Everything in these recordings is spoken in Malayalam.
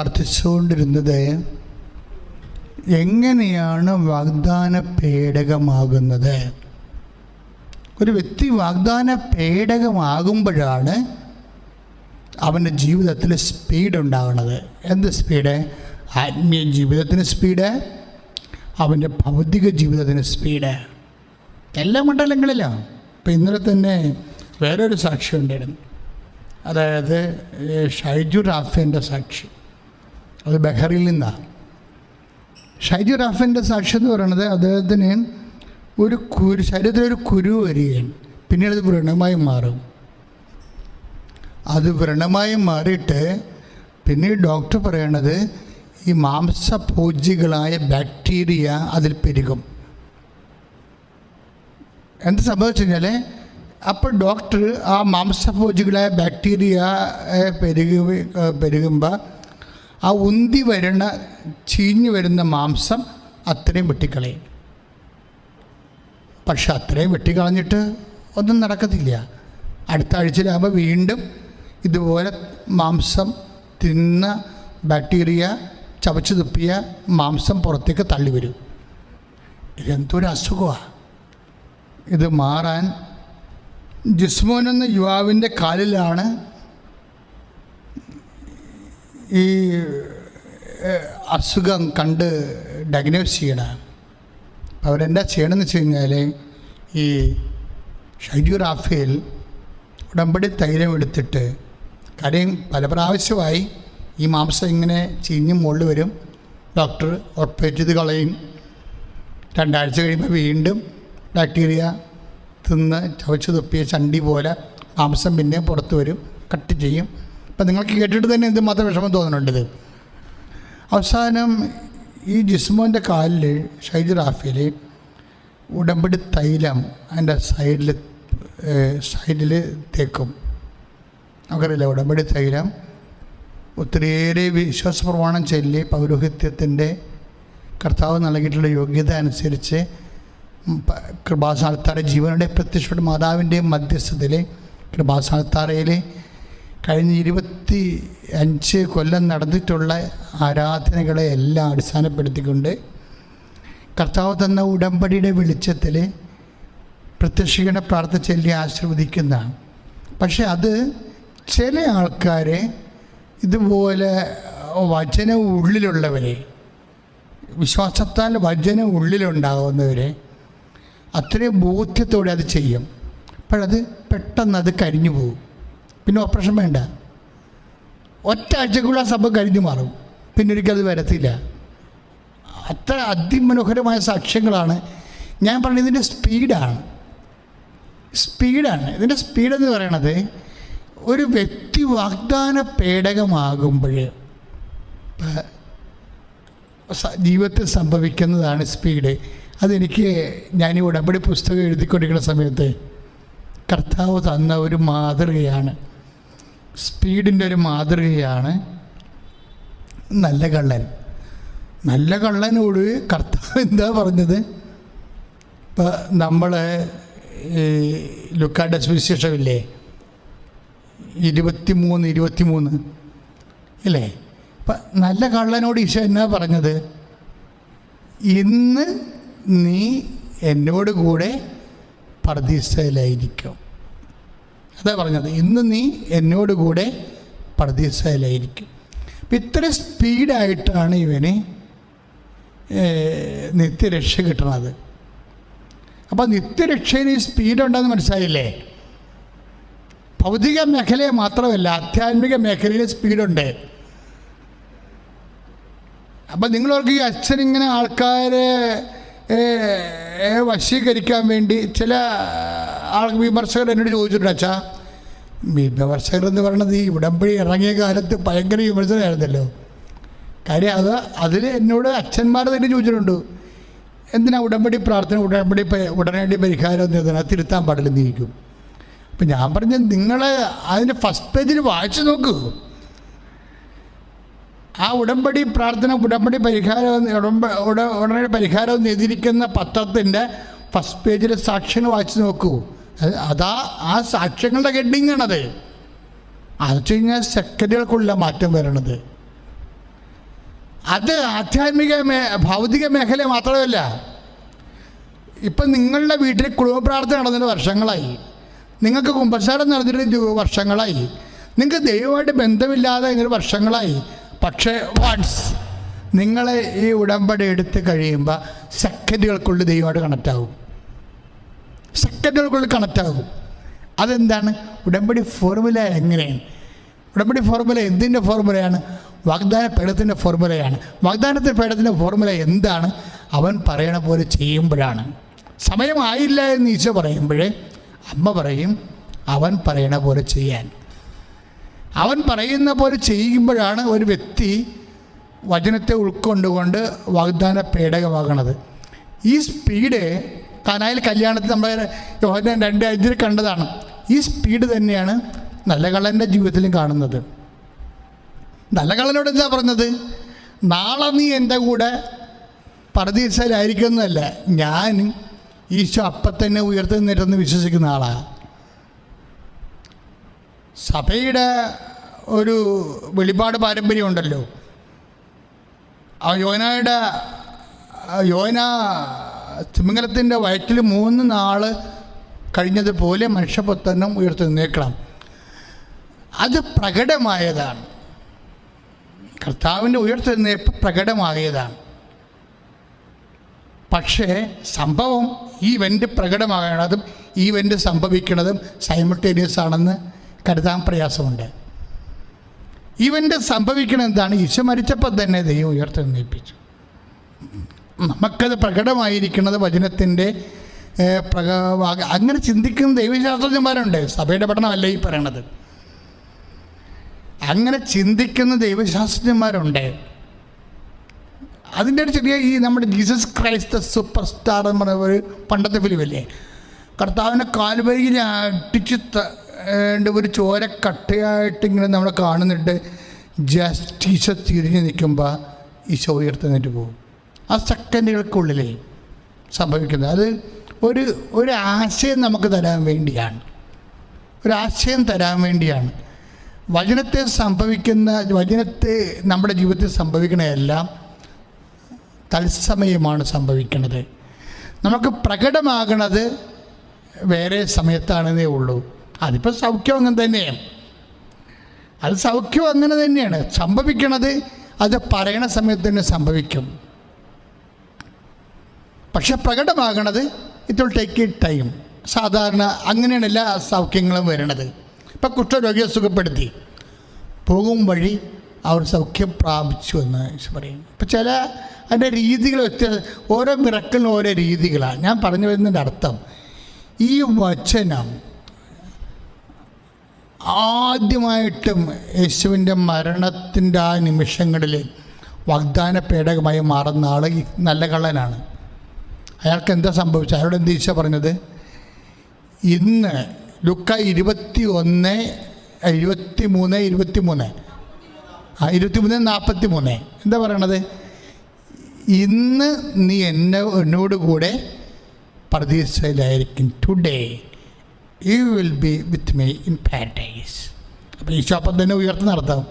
പ്രാർത്ഥിച്ചുകൊണ്ടിരുന്നത് എങ്ങനെയാണ് വാഗ്ദാന പേടകമാകുന്നത്? ഒരു വ്യക്തി വാഗ്ദാന പേടകമാകുമ്പോഴാണ് അവന്റെ ജീവിതത്തിൽ സ്പീഡ് ഉണ്ടാകുന്നത്. എന്ത് സ്പീഡ് ആത്മീയ ജീവിതത്തിന് സ്പീഡ് അവന്റെ ഭൗതിക ജീവിതത്തിന് സ്പീഡ് എല്ലാ മണ്ഡലങ്ങളിലാണ് ഇപ്പം ഇന്നലെ തന്നെ വേറൊരു സാക്ഷി ഉണ്ടായിരുന്നു അതായത് ഷൈജു റാഫിന്റെ സാക്ഷി. അത് ബഹറിൽ നിന്നാണ് ഷൈജു റാഫിന്റെ സാക്ഷി എന്ന് പറയുന്നത് അദ്ദേഹത്തിന് ഒരു കുരു ശരീരത്തിൽ ഒരു കുരു വരികയാണ്. പിന്നീട് അത് വ്രണമായി മാറും. അത് വ്രണമായി മാറിയിട്ട് പിന്നെ ഡോക്ടർ പറയണത് ഈ മാംസഭോജികളായ ബാക്ടീരിയ അതിൽ പെരുകും. എന്ത് സംഭവിച്ചു കഴിഞ്ഞാൽ അപ്പോൾ ഡോക്ടർ ആ മാംസഭോജികളായ ബാക്ടീരിയ പെരുകി പെരുകുമ്പോൾ ആ ഉന്തി വരുന്ന ചീഞ്ഞു വരുന്ന മാംസം അത്രയും വെട്ടിക്കളയും. പക്ഷെ അത്രയും വെട്ടിക്കളഞ്ഞിട്ട് ഒന്നും നടക്കത്തില്ല. അടുത്ത ആഴ്ചയിലാകുമ്പോൾ വീണ്ടും ഇതുപോലെ മാംസം തിന്ന ബാക്ടീരിയ ചവച്ചു തുപ്പിയ മാംസം പുറത്തേക്ക് തള്ളി വരും. ഇതെന്തൊരു അസുഖമാണ് ഇത് മാറാൻ ജിസ്മോൻ എന്ന യുവാവിന്റെ കാലിലാണ് ഈ അസുഖം കണ്ട് ഡയഗ്നോസ് ചെയ്യണം. അവരെന്താ ചെയ്യണമെന്ന് വെച്ച് കഴിഞ്ഞാൽ ഈ ആഫേൽ ഉടമ്പടി തൈലം എടുത്തിട്ട് കാര്യം പല പ്രാവശ്യമായി ഈ മാംസം ഇങ്ങനെ ചീഞ്ഞ് മുകളിൽ വരും. ഡോക്ടർ ഓപ്പറേറ്റ് ചെയ്ത് കളയും. രണ്ടാഴ്ച കഴിയുമ്പോൾ വീണ്ടും ബാക്ടീരിയ തിന്ന് ചവച്ച് തുപ്പിയ ചണ്ടി പോലെ മാംസം പിന്നെയും പുറത്ത് വരും. കട്ട് ചെയ്യും. അപ്പം നിങ്ങൾക്ക് കേട്ടിട്ട് തന്നെ എന്തുമാത്രം വിഷമം തോന്നുന്നുണ്ട് അവസാനം ഈ ജിസ്മോന്റെ കാലിൽ ഷൈജു റാഫിയിൽ ഉടമ്പടി തൈലം അതിന്റെ സൈഡിൽ സൈഡിൽ തേക്കും. നമുക്കറിയില്ല ഉടമ്പടി തൈലം ഒത്തിരിയേറെ വിശ്വാസപ്രമാണം ചൊല്ലി പൗരോഹിത്യത്തിന്റെ കർത്താവ് നൽകിയിട്ടുള്ള യോഗ്യത അനുസരിച്ച് കൃപാസാൽത്താര ജീവനുടെ പ്രത്യക്ഷപ്പെട്ട മാതാവിന്റെയും മധ്യസ്ഥതയിൽ കൃപാസാൽത്താരയിൽ കഴിഞ്ഞ ഇരുപത്തി അഞ്ച് കൊല്ലം നടന്നിട്ടുള്ള ആരാധനകളെ എല്ലാം അടിസ്ഥാനപ്പെടുത്തിക്കൊണ്ട് കർത്താവ് തന്ന ഉടമ്പടിയുടെ വെളിച്ചത്തിൽ പ്രത്യക്ഷീകരണ പ്രാർത്ഥന ചൊല്ലി ആശീർവദിക്കുന്നതാണ്. പക്ഷെ അത് ചില ആൾക്കാരെ ഇതുപോലെ വചന ഉള്ളിലുള്ളവരെ വിശ്വാസത്താൽ വചന ഉള്ളിലുണ്ടാകുന്നവരെ അത്രയും ബോധ്യത്തോടെ അത് ചെയ്യും. അപ്പോഴത് പെട്ടെന്ന് അത് കരിഞ്ഞു പോകും. പിന്നെ ഓപ്പറേഷൻ വേണ്ട. ഒറ്റ ആഴ്ചക്കുള്ള സഭ കരിഞ്ഞു മാറും. പിന്നെ ഒരിക്കലും വരത്തില്ല. അത്ര അതിമനോഹരമായ സാക്ഷ്യങ്ങളാണ്. ഞാൻ പറഞ്ഞത് ഇതിന്റെ സ്പീഡാണ്. സ്പീഡാണ്. ഇതിന്റെ സ്പീഡെന്ന് പറയണത് ഒരു വ്യക്തി വാഗ്ദാന പേടകമാകുമ്പോൾ ജീവിതത്തിൽ സംഭവിക്കുന്നതാണ് സ്പീഡ്. അതെനിക്ക് ഞാൻ ഈ ഉടമ്പടി പുസ്തകം എഴുതിക്കൊണ്ടിരിക്കുന്ന സമയത്ത് കർത്താവ് തന്ന ഒരു മാതൃകയാണ്. സ്പീഡിന്റെ ഒരു മാതൃകയാണ് നല്ല കള്ളൻ. നല്ല കള്ളനോട് കർത്താവ് എന്താ പറഞ്ഞത്? ഇപ്പം നമ്മൾ ലുക്കായുടെ സുവിശേഷമില്ലേ? ഇരുപത്തി മൂന്ന് ഇരുപത്തി മൂന്ന് ഇല്ലേ? ഇപ്പം നല്ല കള്ളനോട് ഈശോ എന്നാ പറഞ്ഞത്? ഇന്ന് നീ എന്നോട് കൂടെ പർദീസയിലായിരിക്കും അതാ പറഞ്ഞത് ഇന്ന് നീ എന്നോട് കൂടെ പർദീസയിലായിരിക്കും. അപ്പം ഇത്ര സ്പീഡായിട്ടാണ് ഇവന് നിത്യരക്ഷ കിട്ടണത്. അപ്പോൾ നിത്യരക്ഷയിൽ സ്പീഡുണ്ടെന്ന് മനസ്സിലായില്ലേ? ഭൗതിക മേഖലയെ മാത്രമല്ല ആധ്യാത്മിക മേഖലയിൽ സ്പീഡുണ്ട്. അപ്പം നിങ്ങളോർക്ക് ഈ അച്ഛനിങ്ങനെ ആൾക്കാരെ വശീകരിക്കാൻ വേണ്ടി ചില ആൾ വിമർശകർ എന്നോട് ചോദിച്ചിട്ടുണ്ട് അച്ഛാ വിമർശകർ എന്ന് പറയുന്നത് ഈ ഉടമ്പടി ഇറങ്ങിയ കാലത്ത് ഭയങ്കര വിമർശനമായിരുന്നല്ലോ. കാര്യം അത് അതിൽ എന്നോട് അച്ഛന്മാർ തന്നെ ചോദിച്ചിട്ടുണ്ട് എന്തിനാ ഉടമ്പടി പ്രാർത്ഥന ഉടമ്പടി ഉടനടി പരിഹാരം എന്ന് ഇതിനെ തിരുത്താൻ പാടില്ലെന്ന് ഇരിക്കും അപ്പം ഞാൻ പറഞ്ഞ നിങ്ങൾ അതിന്റെ ഫസ്റ്റ് പേജിൽ വായിച്ചു നോക്കൂ. ആ ഉടമ്പടി പ്രാർത്ഥന ഉടമ്പടി പരിഹാരം ഉടമ്പ ഉട ഉടനടി പരിഹാരം എതിരിക്കുന്ന പത്രത്തിന്റെ ഫസ്റ്റ് പേജിലെ സാക്ഷ്യങ്ങൾ വായിച്ചു നോക്കൂ. അതാ ആ സാക്ഷ്യങ്ങളുടെ ഹെഡിങ്ങാണത് അത് വെച്ച് കഴിഞ്ഞാൽ സെക്കൻഡുകൾക്കുള്ള മാറ്റം വരണത്. അത് ആധ്യാത്മിക മേ ഭൗതിക മേഖല മാത്രമല്ല. ഇപ്പം നിങ്ങളുടെ വീട്ടിൽ കുടുംബ പ്രാർത്ഥന നടന്നിട്ട് വർഷങ്ങളായി. നിങ്ങൾക്ക് കുമ്പസാരം നടന്നിട്ട് വർഷങ്ങളായി. നിങ്ങൾക്ക് ദൈവമായിട്ട് ബന്ധമില്ലാതെ ഇങ്ങനെ വർഷങ്ങളായി. പക്ഷേ വൺസ് നിങ്ങളെ ഈ ഉടമ്പടി എടുത്ത് കഴിയുമ്പോൾ സെക്കൻഡുകൾക്കുള്ളിൽ ദൈവമായിട്ട് കണക്റ്റ് ആകും സെക്കൻഡുകൾക്കുള്ളിൽ കണക്റ്റ് ആകും അതെന്താണ്? ഉടമ്പടി ഫോർമുല എങ്ങനെയാണ്? ഉടമ്പടി ഫോർമുല എന്തിന്റെ ഫോർമുലയാണ് വാഗ്ദാന പേടത്തിന്റെ ഫോർമുലയാണ് വാഗ്ദാനത്തിന്റെ പേടത്തിന്റെ ഫോർമുല എന്താണ്? അവൻ പറയണ പോലെ ചെയ്യുമ്പോഴാണ്. സമയമായില്ല എന്ന് ഈശോ പറയുമ്പോഴേ അമ്മ പറയും അവൻ പറയണ പോലെ ചെയ്യാൻ. അവൻ പറയുന്ന പോലെ ചെയ്യുമ്പോഴാണ് ഒരു വ്യക്തി വചനത്തെ ഉൾക്കൊണ്ടുകൊണ്ട് വാഗ്ദാന പേടകമാകണത്. ഈ സ്പീഡ് കാനായിൽ കല്യാണത്തിൽ നമ്മൾ യോഹന രണ്ട് അഞ്ചിൽ കണ്ടതാണ്. ഈ സ്പീഡ് തന്നെയാണ് നല്ല കള്ളന്റെ ജീവിതത്തിലും കാണുന്നത്. നല്ല കള്ളനോട് എന്താ പറഞ്ഞത്? നാളെ നീ എന്റെ കൂടെ പരദീസയിലായിരിക്കുന്നതല്ല ഞാൻ ഈശോ അപ്പം തന്നെ ഉയർത്തുന്നിട്ടെന്ന് വിശ്വസിക്കുന്ന ആളാണ് സഭയുടെ ഒരു വെളിപാട് പാരമ്പര്യമുണ്ടല്ലോ. ആ യോനയുടെ യോന തിമിംഗലത്തിന്റെ വയറ്റിൽ മൂന്ന് നാൾ കഴിഞ്ഞതുപോലെ മനുഷ്യപുത്രനും ഉയർത്തെഴുന്നേക്കണം അത് പ്രകടമായതാണ്. കർത്താവിന്റെ ഉയർത്തെഴുന്നേൽപ്പ് പ്രകടമായതാണ്. പക്ഷേ സംഭവം ഈ ഇവന്റ് പ്രകടമാകണതും ഈ ഇവന്റ് സംഭവിക്കുന്നതും സൈമിൾട്ടേനിയസ് ആണെന്ന് കരുതാൻ പ്രയാസമുണ്ട്. ഇവന്റെ സംഭവിക്കണം എന്താണ്? ഈശോ മരിച്ചപ്പോൾ തന്നെ ദൈവം ഉയർത്തെഴുന്നേൽപ്പിച്ചു നമുക്കത് പ്രകടമായിരിക്കുന്നത് വചനത്തിന്റെ അങ്ങനെ ചിന്തിക്കുന്ന ദൈവശാസ്ത്രജ്ഞന്മാരുണ്ട്. സഭയുടെ പഠനമല്ല ഈ പറയണത്. അങ്ങനെ ചിന്തിക്കുന്ന ദൈവശാസ്ത്രജ്ഞന്മാരുണ്ട്. അതിന്റെ ഒരു ചെറിയ ഈ നമ്മുടെ ജീസസ് ക്രൈസ്റ്റ് സൂപ്പർ സ്റ്റാർ എന്ന് പറയുന്ന ഒരു പണ്ടത്തെ ഫിലിമല്ലേ? കർത്താവിനെ കാൽവരിയിൽ അടിച്ച് ഒരു ചോര കട്ടയായിട്ട് ഇങ്ങനെ നമ്മൾ കാണുന്നുണ്ട്. ജസ്റ്റിസ് തിരിഞ്ഞ് നിൽക്കുമ്പോൾ ഈശോ ഉയർത്തുന്നിട്ട് പോകും. ആ സെക്കൻഡുകൾക്കുള്ളിലേ സംഭവിക്കുന്നത്. അത് ഒരു ഒരു ആശയം നമുക്ക് തരാൻ വേണ്ടിയാണ്. ഒരാശയം തരാൻ വേണ്ടിയാണ്. വചനത്തെ സംഭവിക്കുന്ന വചനത്തെ നമ്മുടെ ജീവിതത്തിൽ സംഭവിക്കണതെല്ലാം തത്സമയമാണ് സംഭവിക്കുന്നത്. നമുക്ക് പ്രകടമാകണത് വേറെ സമയത്താണെന്നേ ഉള്ളൂ. അതിപ്പോൾ സൗഖ്യം അങ്ങനെ തന്നെയാണ് അത് സൗഖ്യം അങ്ങനെ തന്നെയാണ്. സംഭവിക്കണത് അത് പറയണ സമയത്ത് തന്നെ സംഭവിക്കും. പക്ഷെ പ്രകടമാകണത് it will take it time സാധാരണ അങ്ങനെയാണ് എല്ലാ സൗഖ്യങ്ങളും വരണത്. ഇപ്പം കുഷ്ഠരോഗിയെ സുഖപ്പെടുത്തി. പോകും വഴി അവർ സൗഖ്യം പ്രാപിച്ചു എന്ന് പറയും ഇപ്പം ചില അതിന്റെ രീതികൾ വ്യത്യാസം ഓരോ മിറക്കലിനും ഓരോ രീതികളാണ് ഞാൻ പറഞ്ഞു വരുന്നതിന്റെ അർത്ഥം ഈ വചനം ആദ്യമായിട്ടും യേശുവിന്റെ മരണത്തിന്റെ ആ നിമിഷങ്ങളിൽ വാഗ്ദാന പേടകമായി മാറുന്ന ആൾ നല്ല കള്ളനാണ്. അയാൾക്ക് എന്താ സംഭവിച്ചത്? അയാളോട് എന്ത് ഈശോ പറഞ്ഞത്? ഇന്ന് ലുക്ക ഇരുപത്തി ഒന്ന് ഇരുപത്തി മൂന്ന് ഇരുപത്തി മൂന്ന് ആ ഇരുപത്തി മൂന്ന് നാൽപ്പത്തി മൂന്ന് എന്താ പറയണത്? ഇന്ന് നീ എന്നെ എന്നോട് കൂടെ പ്രതീക്ഷയിലായിരിക്കും. Today you will be with me in paradise അപ്പോൾ ഈശോ അപ്പം തന്നെ ഉയർത്തി നടത്താം.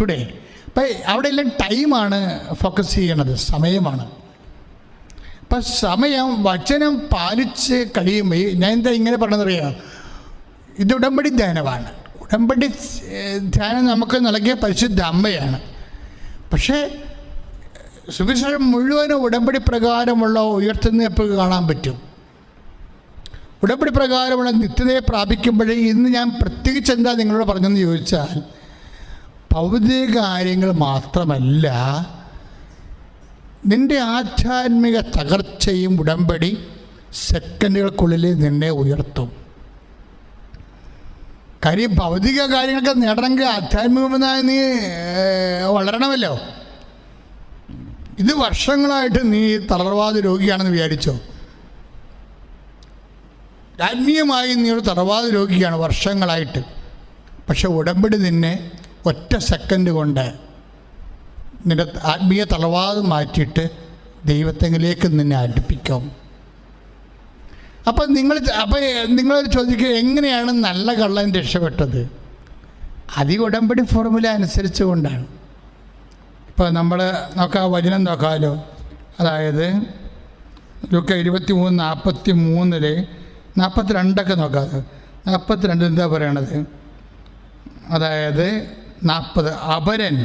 ടുഡേ അപ്പം അവിടെ എല്ലാം ടൈമാണ് ഫോക്കസ് ചെയ്യണത്. സമയമാണ്. അപ്പം സമയം വചനം പാലിച്ച് കഴിയുമ്പോൾ ഞാൻ എന്താ ഇങ്ങനെ പറഞ്ഞതറിയാം ഇത് ഉടമ്പടി ധ്യാനമാണ്. ഉടമ്പടി ധ്യാനം നമുക്ക് നൽകിയ പരിശുദ്ധ അമ്മയാണ്. പക്ഷേ സുവിശേഷം മുഴുവനും ഉടമ്പടി പ്രകാരമുള്ള ഉയർത്തുന്ന എപ്പോഴും കാണാൻ പറ്റും. ഉടമ്പടി പ്രകാരമുള്ള നിത്യതയെ പ്രാപിക്കുമ്പോഴേ ഇന്ന് ഞാൻ പ്രത്യേകിച്ച് എന്താ നിങ്ങളോട് പറഞ്ഞെന്ന് ചോദിച്ചാൽ ഭൗതിക കാര്യങ്ങൾ മാത്രമല്ല നിന്റെ ആധ്യാത്മിക തകർച്ചയും ഉടമ്പടി സെക്കൻഡുകൾക്കുള്ളിൽ നിന്നെ ഉയർത്തും. കാര്യം ഭൗതിക കാര്യങ്ങളൊക്കെ നേടണമെങ്കിൽ ആധ്യാത്മികമെന്നായി നീ വളരണമല്ലോ. ഇത് വർഷങ്ങളായിട്ട് നീ തളർവാദ രോഗിയാണെന്ന് വിചാരിച്ചോ? ആത്മീയമായി നീ ഒരു തളർവാദ രോഗിയാണ് വർഷങ്ങളായിട്ട്. പക്ഷെ ഉടമ്പടി നിന്നെ ഒറ്റ സെക്കൻഡ് കൊണ്ട് നിന്റെ ആത്മീയ തളർവാദം മാറ്റിയിട്ട് ദൈവത്തെങ്കിലേക്ക് നിന്നെ അടുപ്പിക്കും. അപ്പം നിങ്ങൾ അപ്പോൾ നിങ്ങൾ ചോദിക്കുക എങ്ങനെയാണ് നല്ല കള്ളൻ രക്ഷപ്പെട്ടത്? അതി ഉടമ്പടി ഫോർമുല അനുസരിച്ച് കൊണ്ടാണ്. ഇപ്പോൾ നമ്മൾ നോക്കാം വചനം നോക്കാമല്ലോ അതായത് ലുക്ക ഇരുപത്തി മൂന്ന് നാൽപ്പത്തി മൂന്നിൽ നാൽപ്പത്തി രണ്ടൊക്കെ നോക്കാം. നാൽപ്പത്തി രണ്ട് എന്താ പറയണത്? അതായത് നാൽപ്പത് അപരൻ.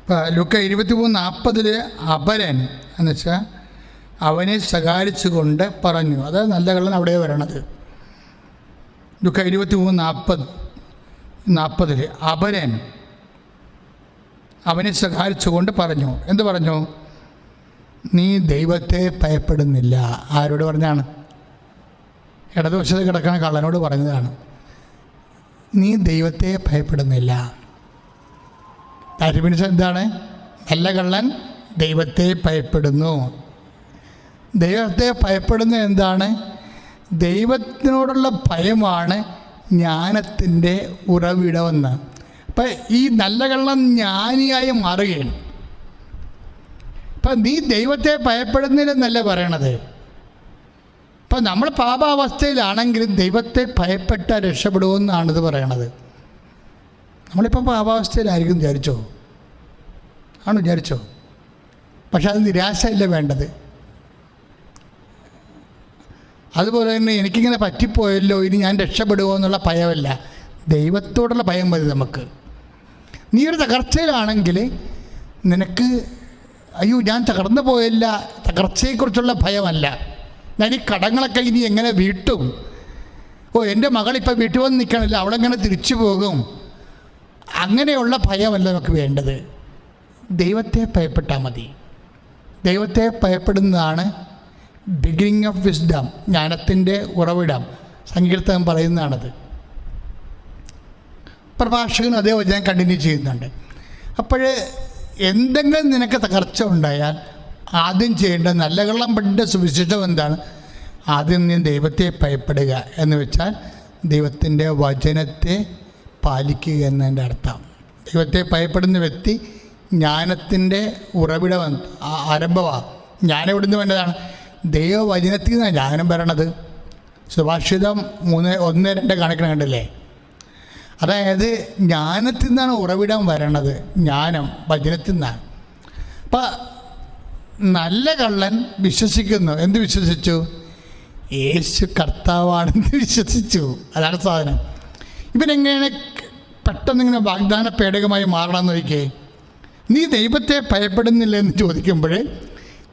ഇപ്പം ലുക്ക ഇരുപത്തി മൂന്ന് നാൽപ്പതിൽ അപരൻ എന്ന് വെച്ചാൽ അവനെ ശകാരിച്ചുകൊണ്ട് പറഞ്ഞു. അത് നല്ല കള്ളൻ അവിടെ വരണത് ലുക്ക ഇരുപത്തി മൂന്ന് നാൽപ്പത് നാൽപ്പതിൽ അപരൻ അവനെ ശകാരിച്ചുകൊണ്ട് പറഞ്ഞു. എന്ത് പറഞ്ഞു? നീ ദൈവത്തെ ഭയപ്പെടുന്നില്ല. ആരോട് പറഞ്ഞാണ് ഇടതുവശത്ത് കിടക്കുന്ന കള്ളനോട് പറഞ്ഞതാണ് നീ ദൈവത്തെ ഭയപ്പെടുന്നില്ല. താരപിടിച്ച എന്താണ്? നല്ല കള്ളൻ ദൈവത്തെ ഭയപ്പെടുന്നു. ദൈവത്തെ ഭയപ്പെടുന്ന എന്താണ്? ദൈവത്തിനോടുള്ള ഭയമാണ് ജ്ഞാനത്തിന്റെ ഉറവിടമെന്ന്. അപ്പം ഈ നല്ല കള്ളൻ ജ്ഞാനിയായി മാറുകയാണ്. അപ്പം നീ ദൈവത്തെ ഭയപ്പെടുന്നില്ലെന്നല്ല പറയണത്. അപ്പം നമ്മൾ പാപാവസ്ഥയിലാണെങ്കിലും ദൈവത്തെ ഭയപ്പെട്ട ഇത് പറയണത്. നമ്മളിപ്പോൾ പാപാവസ്ഥയിലായിരിക്കും വിചാരിച്ചോ? ആണ് വിചാരിച്ചോ? പക്ഷെ അത് നിരാശയല്ല വേണ്ടത്. അതുപോലെ തന്നെ എനിക്കിങ്ങനെ പറ്റിപ്പോയല്ലോ ഇനി ഞാൻ രക്ഷപ്പെടുമോ എന്നുള്ള ഭയമല്ല. ദൈവത്തോടുള്ള ഭയം മതി നമുക്ക്. നീ ഒരു തകർച്ചയിലാണെങ്കിൽ നിനക്ക് അയ്യോ ഞാൻ തകർന്നു പോയല്ല. തകർച്ചയെക്കുറിച്ചുള്ള ഭയമല്ല. ഞാൻ ഈ കടങ്ങളൊക്കെ ഇനി എങ്ങനെ വീട്ടും? ഓ എന്റെ മകളിപ്പോൾ വീട്ടിൽ വന്ന് നിൽക്കണില്ല. അവളെങ്ങനെ തിരിച്ചു പോകും? അങ്ങനെയുള്ള ഭയമല്ല നമുക്ക് വേണ്ടത്. ദൈവത്തെ ഭയപ്പെട്ടാൽ മതി. ദൈവത്തെ ഭയപ്പെടുന്നതാണ് ബിഗിനിങ് ഓഫ് വിസ്ഡം ജ്ഞാനത്തിന്റെ ഉറവിടം. സങ്കീർത്തനം പറയുന്നതാണത്. പ്രഭാഷകൻ അതേ വചനം കണ്ടിന്യൂ ചെയ്യുന്നുണ്ട്. അപ്പോൾ എന്തെങ്കിലും നിനക്ക് തകർച്ച ഉണ്ടായാൽ ആദ്യം ചെയ്യേണ്ട നല്ല കള്ളം പണ്ടിന്റെ സുവിശേഷം എന്താണ്? ആദ്യം നീ ദൈവത്തെ ഭയപ്പെടുക എന്ന് വെച്ചാൽ ദൈവത്തിന്റെ വചനത്തെ പാലിക്കുക എന്നതിന്റെ അർത്ഥം. ദൈവത്തെ ഭയപ്പെടുന്ന വ്യക്തി ജ്ഞാനത്തിന്റെ ഉറവിടം ആരംഭമാണ് ജ്ഞാനം നിന്ന് വേണ്ടതാണ് ദൈവവചനത്തിൽ നിന്നാണ് ജ്ഞാനം വരണത്. സുഭാഷിതം മൂന്ന് ഒന്ന് രണ്ട് കണക്കിന് കണ്ടില്ലേ? അതായത് ജ്ഞാനത്തിൽ നിന്നാണ് ഉറവിടം വരണത്. ജ്ഞാനം ഭജനത്തിൽ നിന്നാണ്. അപ്പം നല്ല കള്ളൻ വിശ്വസിക്കുന്നു. എന്ത് വിശ്വസിച്ചു? യേശു കർത്താവാണെന്ന് വിശ്വസിച്ചു. അതാണ് സാധനം. ഇവനെങ്ങനെ പെട്ടെന്ന് ഇങ്ങനെ വാഗ്ദാന പേടകമായി മാറണമെന്ന് നോക്കിയേ. നീ ദൈവത്തെ ഭയപ്പെടുന്നില്ല എന്ന് ചോദിക്കുമ്പോൾ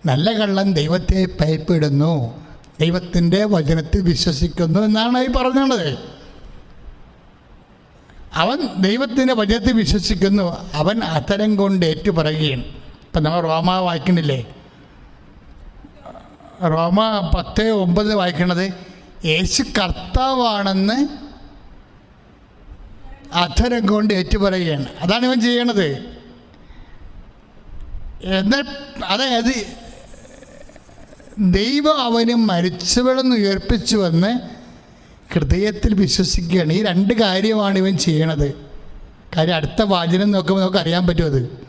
നല്ല കള്ളൻ ദൈവത്തെ ഭയപ്പെടുന്നു. ദൈവത്തിന്റെ വചനത്തിൽ വിശ്വസിക്കുന്നു എന്നാണ് ഈ പറഞ്ഞത് അവൻ ദൈവത്തിന്റെ വചനത്തിൽ വിശ്വസിക്കുന്നു. അവൻ അത്തരം കൊണ്ട് ഏറ്റു പറയുകയാണ് ഇപ്പം നമ്മൾ റോമ വായിക്കണില്ലേ? റോമ പത്ത് ഒമ്പത് വായിക്കണത് യേശു കർത്താവാണെന്ന് അധരം കൊണ്ട് ഏറ്റുപറയുകയാണ്. അതാണ് ഇവൻ ചെയ്യണത്. എന്നാൽ അതായത് ദൈവം അവന് മരിച്ചവളെന്ന് ഉയർപ്പിച്ചു വന്ന് ഹൃദയത്തിൽ വിശ്വസിക്കുകയാണ്. ഈ രണ്ട് കാര്യമാണ് ഇവൻ ചെയ്യണത്. കാര്യം അടുത്ത വാചനം നോക്കുമ്പോൾ നമുക്ക് അറിയാൻ പറ്റുമത്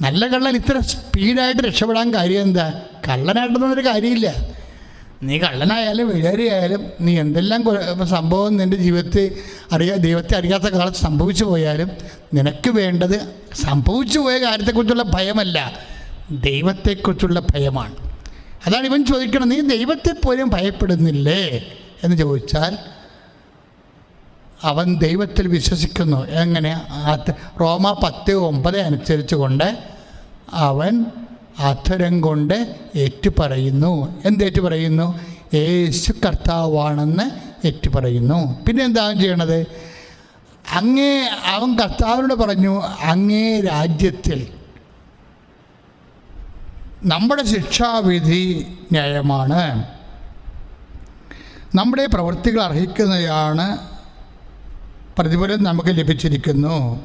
നല്ല കള്ളൻ ഇത്ര സ്പീഡായിട്ട് രക്ഷപ്പെടാൻ കാര്യം എന്താ? കള്ളനായിട്ടൊന്നൊരു കാര്യമില്ല. നീ കള്ളനായാലും വിചാരിയായാലും നീ എന്തെല്ലാം സംഭവം നിന്റെ ജീവിതത്തിൽ അറിയാ ദൈവത്തെ അറിയാത്ത കാലത്ത് സംഭവിച്ചു പോയാലും നിനക്ക് വേണ്ടത് സംഭവിച്ചു പോയ കാര്യത്തെക്കുറിച്ചുള്ള ഭയമല്ല. ദൈവത്തെക്കുറിച്ചുള്ള ഭയമാണ്. അതാണ് ഇവൻ ചോദിക്കണം നീ ദൈവത്തെ പോലും ഭയപ്പെടുന്നില്ലേ? എന്ന് ചോദിച്ചാൽ അവൻ ദൈവത്തിൽ വിശ്വസിക്കുന്നു. എങ്ങനെ? റോമ പത്ത് ഒമ്പത് അനുസരിച്ച് കൊണ്ട് അവൻ അധരം കൊണ്ട് ഏറ്റുപറയുന്നു. എന്തേറ്റു പറയുന്നു യേശു കർത്താവാണെന്ന് ഏറ്റുപറയുന്നു. പിന്നെ എന്താണ് ചെയ്യണത്? അങ്ങേ അവൻ കർത്താവിനോട് പറഞ്ഞു അങ്ങേ രാജ്യത്തിൽ നമ്മുടെ ശിക്ഷാവിധി ന്യായമാണ്. നമ്മുടെ പ്രവൃത്തികൾ അർഹിക്കുന്നതാണ് പ്രതിഫലം നമുക്ക് ലഭിച്ചിരിക്കുന്നു.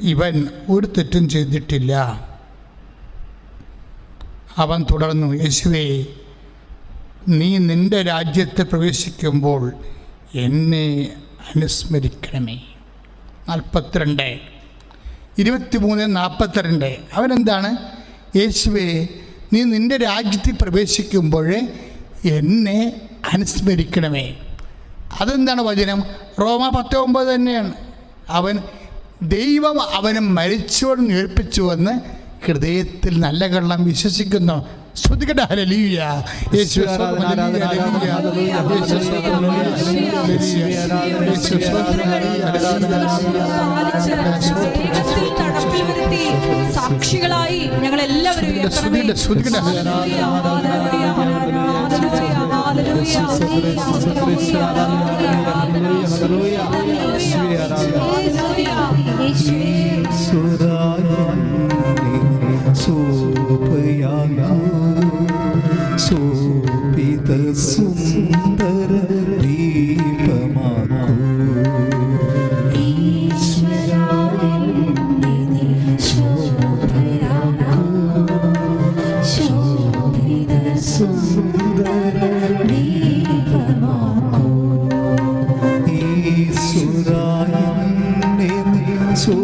ഇവൻ ഒരു തെറ്റും ചെയ്തിട്ടില്ല. അവൻ തുടർന്നു യേശുവേ നീ നിന്റെ രാജ്യത്ത് പ്രവേശിക്കുമ്പോൾ എന്നെ അനുസ്മരിക്കണമേ. നാൽപ്പത്തിരണ്ട്. ഇരുപത്തിമൂന്ന് നാൽപ്പത്തിരണ്ട്. അവനെന്താണ് യേശുവേ നീ നിന്റെ രാജ്യത്തിൽ പ്രവേശിക്കുമ്പോൾ എന്നെ അനുസ്മരിക്കണമേ. അതെന്താണ് വചനം? റോമ പത്തൊമ്പത് തന്നെയാണ്. അവൻ ദൈവം അവനെ മരിച്ചോട് ഏൽപ്പിച്ചുവെന്ന് ഹൃദയത്തിൽ നല്ല കള്ളം വിശ്വസിക്കുന്നു. ശ്രദ്ധിക്കട്ടെ സ്തോത്രം, hallelujah, hallelujah. Hallelujah,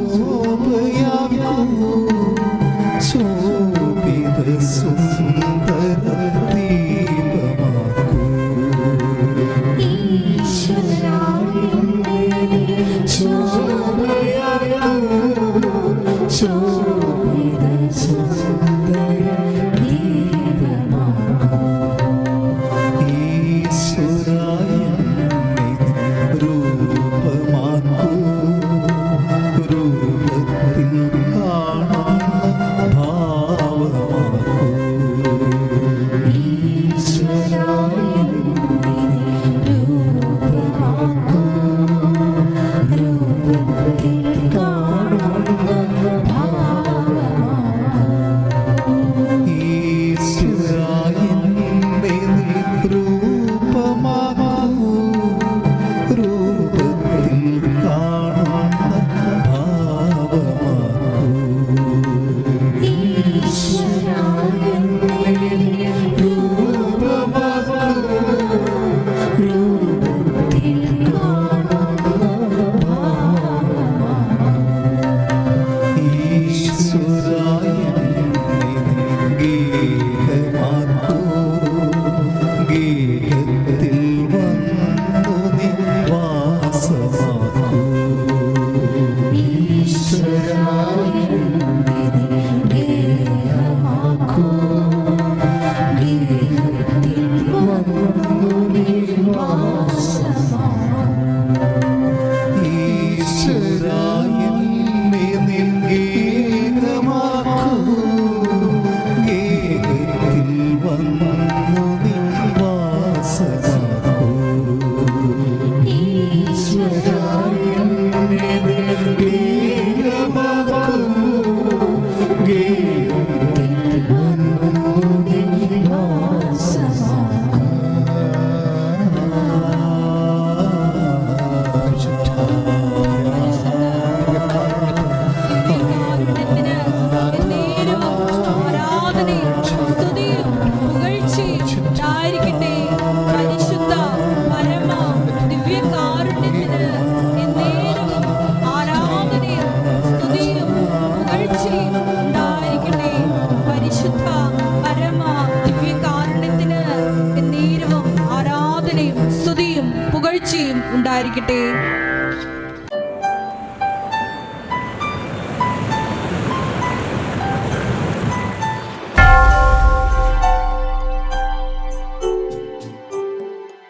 Yavrum yavrum